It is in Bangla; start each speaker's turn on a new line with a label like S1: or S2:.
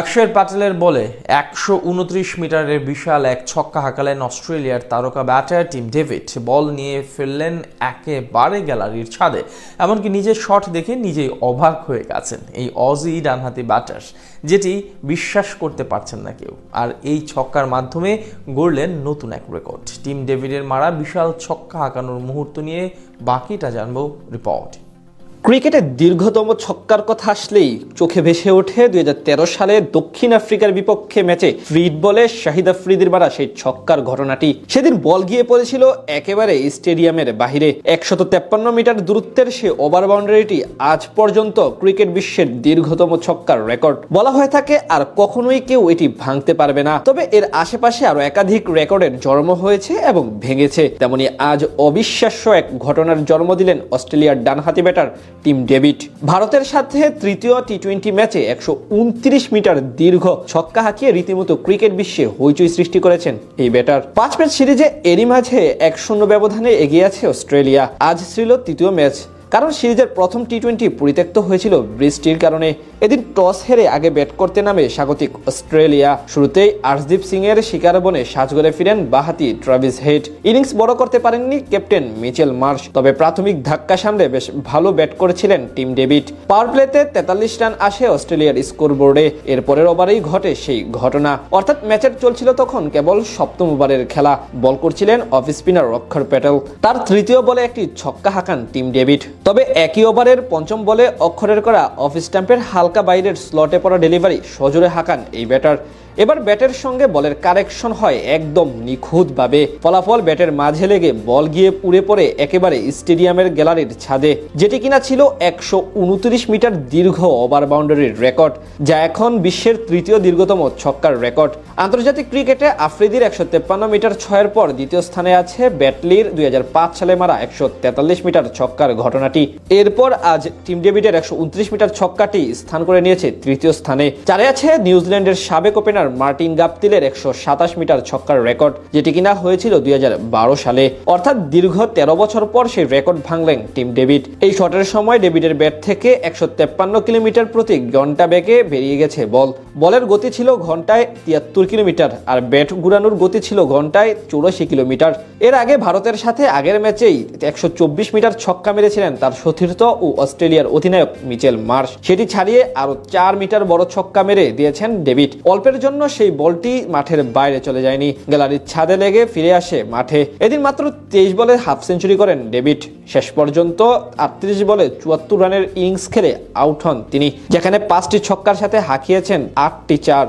S1: অক্ষর প্যাটেলের বলে একশো উনত্রিশ মিটারের বিশাল এক ছক্কা হাঁকালেন অস্ট্রেলিয়ার তারকা ব্যাটার টিম ডেভিড। বল নিয়ে ফেললেন একেবারে গ্যালারির ছাদে, এমনকি নিজের শট দেখে নিজেই অবাক হয়ে গেছেন এই অজি ডানহাতি ব্যাটার, যেটি বিশ্বাস করতে পারছেন না কেউ। আর এই ছক্কার মাধ্যমে গড়লেন নতুন এক রেকর্ড। টিম ডেভিডের মারা বিশাল ছক্কা হাঁকানোর মুহূর্ত নিয়ে বাকিটা জানব রিপোর্ট।
S2: ক্রিকেটের দীর্ঘতম ছক্কার কথা আসলেই চোখে ভেসে ওঠে দু হাজার তেরো সালে দক্ষিণ আফ্রিকার বিপক্ষে ম্যাচে ফ্রিড বলে শাহিদ আফ্রিদির মারা সেই ছক্কার ঘটনাটি। সেদিন বল গিয়ে পড়েছিল একেবারে স্টেডিয়ামের বাহিরে। একশত তেপ্পান্ন মিটার দূরত্বের সে ওভার বাউন্ডারিটি আজ পর্যন্ত ক্রিকেট বিশ্বের দীর্ঘতম ছক্কার রেকর্ড। বলা হয়ে থাকে আর কখনোই কেউ এটি ভাঙতে পারবে না। তবে এর আশেপাশে আরও একাধিক রেকর্ডের জন্ম হয়েছে এবং ভেঙেছে। তেমনি আজ অবিশ্বাস্য এক ঘটনার জন্ম দিলেন অস্ট্রেলিয়ার ডানহাতি ব্যাটার টিম ডেভিড। ভারতের সাথে তৃতীয় টি টোয়েন্টি ম্যাচে একশো উনত্রিশ মিটার দীর্ঘ ছক্কা হাঁকিয়ে রীতিমতো ক্রিকেট বিশ্বে হইচই সৃষ্টি করেছেন এই ব্যাটার। পাঁচ ম্যাচ সিরিজে এরই মাঝে এক শূন্য ব্যবধানে এগিয়ে আছে অস্ট্রেলিয়া। আজ ছিল তৃতীয় ম্যাচ। কারণ সিরিজের প্রথম টি টোয়েন্টি পরিত্যক্ত হয়েছিল বৃষ্টির কারণে। এদিন টস হেরে আগে ব্যাট করতে নামে স্বাগতিক অস্ট্রেলিয়া। শুরুতেই আর্শদীপ সিং এর শিকার বনে সাজগরে ফিরেন বাহাতি ট্রাভিস হেড। ইনিংস বড় করতে পারেননি ক্যাপ্টেন মিচেল মার্শ, তবে প্রাথমিক ধাক্কা সামলে বেশ ভালো ব্যাট করেছিলেন টিম ডেভিড। পাওয়ার প্লেতে তেতাল্লিশ রান আসে অস্ট্রেলিয়ার স্কোর বোর্ডে এর পরের ওভারেই ঘটে সেই ঘটনা। অর্থাৎ ম্যাচের চলছিল তখন কেবল সপ্তম ওভারের খেলা। বল করছিলেন অফ স্পিনার অক্ষর প্যাটেল। তার তৃতীয় বলে একটি ছক্কা হাঁকান টিম ডেভিড। তবে একই ওভারের পঞ্চম বলে অক্ষরের করা অফ স্ট্যাম্পের হালকা বাইরের স্লটে পড়া ডেলিভারি সজোরে হাঁকান এই ব্যাটার। এবার ব্যাটের সঙ্গে বলের কারেকশন হয় একদম নিখুঁতভাবে। ফলাফল ব্যাটের মাঝে লেগে বল গিয়ে পুড়ে পড়ে একেবারে স্টেডিয়ামের গ্যালারির ছাদে, যেটি কিনা ছিল একশো উনত্রিশ মিটার দীর্ঘ ওভার বাউন্ডারির রেকর্ড, যা এখন বিশ্বের তৃতীয় দীর্ঘতম ছক্কার রেকর্ড। আন্তর্জাতিক ক্রিকেটে আফ্রিদির একশো মিটার ছয়ের পর দ্বিতীয় স্থানে আছে ব্যাটলির দুই হাজার পাঁচ সালে মারা একশো তেতাল্লিশ মিটার ছক্কার ঘটনাটি। এরপর আজ টিম ডেভিডের একশো উনত্রিশ মিটার ছক্কাটি স্থান করে নিয়েছে তৃতীয় স্থানে। চারে আছে নিউজিল্যান্ডের সাবেক ওপেনার মার্টিন গাপতিলের একশো সাতাশ মিটার ছক্কার রেকর্ড, যেটি কিনা হয়েছিল দুই হাজার বারো সালে। অর্থাৎ দীর্ঘ তেরো বছর পর সেই রেকর্ড ভাঙলেন টিম ডেভিড। এই শটের সময় ডেভিডের ব্যাট থেকে একশো তেপ্পান্ন কিলোমিটার প্রতি ঘণ্টা বেগে বেরিয়ে গেছে বল। বলের গতি ছিল ঘন্টায় তিয়াত্তর কিলোমিটার, আর ব্যাট ঘুরানোর গতি ছিল ঘন্টায় চৌরাশি কিলোমিটার। এর আগে ভারতের সাথে আগের ম্যাচেই একশো চব্বিশ মিটার ছক্কা মেরেছিলেন তার সতীর্থ ও অস্ট্রেলিয়ার অধিনায়ক মিচেল মার্শ। সেটি ছাড়িয়ে আরও চার মিটার বড় ছক্কা মেরে দিয়েছেন ডেভিড। অল্পের জন্য সেই বলটি মাঠের বাইরে চলে যায়নি। গ্যালারির ছাদে লেগে ফিরে আসে মাঠে। এদিন মাত্র তেইশ বলে হাফ সেঞ্চুরি করেন ডেভিড। শেষ পর্যন্ত আটত্রিশ বলে চুয়াত্তর রানের ইনিংস খেলে আউট হন তিনি, যেখানে পাঁচটি ছক্কার সাথে হাঁকিয়েছেন আটটি চার।